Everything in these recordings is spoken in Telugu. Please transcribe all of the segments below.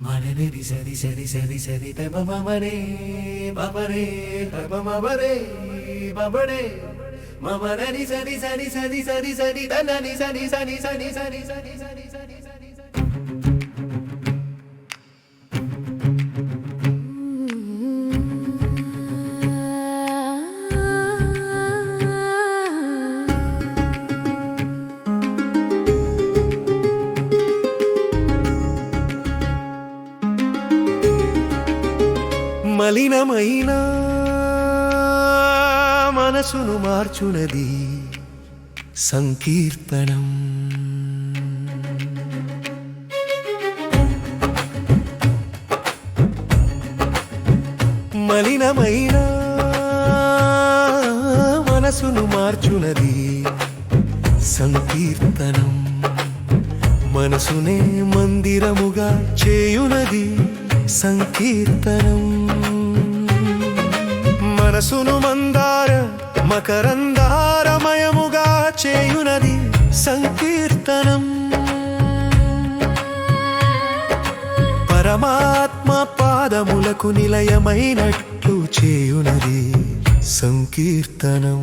மனது சரி சரி சரி சரி தபமரே பபரே தபமரே பபடே மமரரி சரி சரி சரி சரி சரி தனி சரி சரி சரி சரி சரி சரி சரி మలినమైన మనసును మార్చునది సంకీర్తనం. మలినమైన మనసును మార్చునది సంకీర్తనం. మనసునే మందిరముగా చేయునది సంకీర్తనం. మనసును మందార మకరందారమయముగా చేయునది సంకీర్తనం. పరమాత్మ పాదములకు నిలయమైనట్లు చేయునది సంకీర్తనం.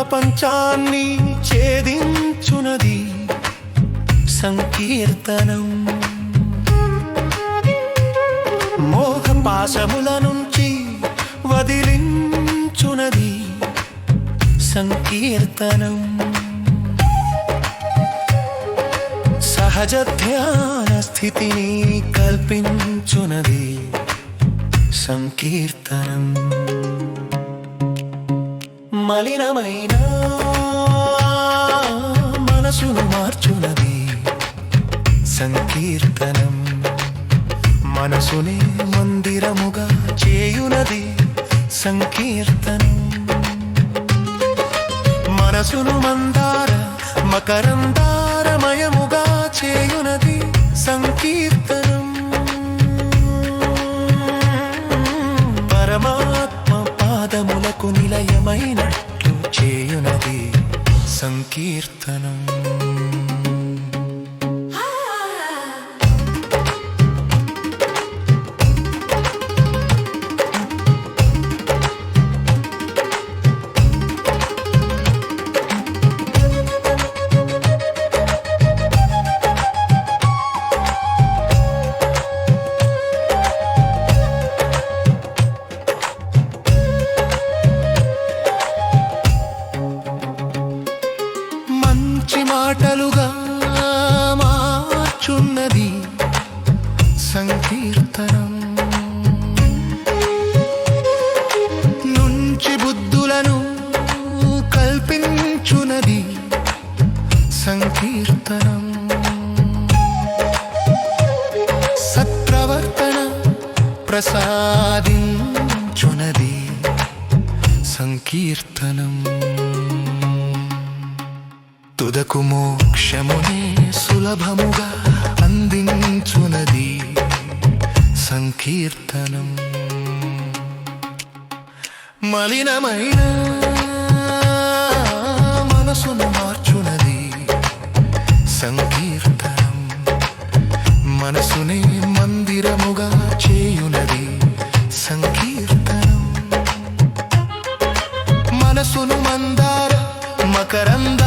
ప్రపంచాన్ని ఛేదించునది సంకీర్తనం. మోహ పాశముల నుంచి వదిలించునది సంకీర్తనం. సహజ ధ్యాన స్థితిని కల్పించునది సంకీర్తనం. మలినమైన మనసును మార్చునది సంకీర్తనం. మనసునే మందిరముగా చేయునది సంకీర్తనం. మనసును మందార మకరందారమయముగా చేయునది సంకీర్తనం. സങ്കീർത്തനം. పాటలుగా మార్చున్నది సంకీర్తనం. నుంచి బుద్ధులను కల్పించునది సంకీర్తనం. సత్ప్రవర్తన ప్రసాదించున్నది సంకీర్తనం. తుదకు మోక్షమునే సులభముగా అందించునది సంకీర్తనం. మలినమైన మనసును మార్చునది సంకీర్తనం. మనసునే మందిరముగా చేయునది సంకీర్తనం. మనసును మందార మకరంద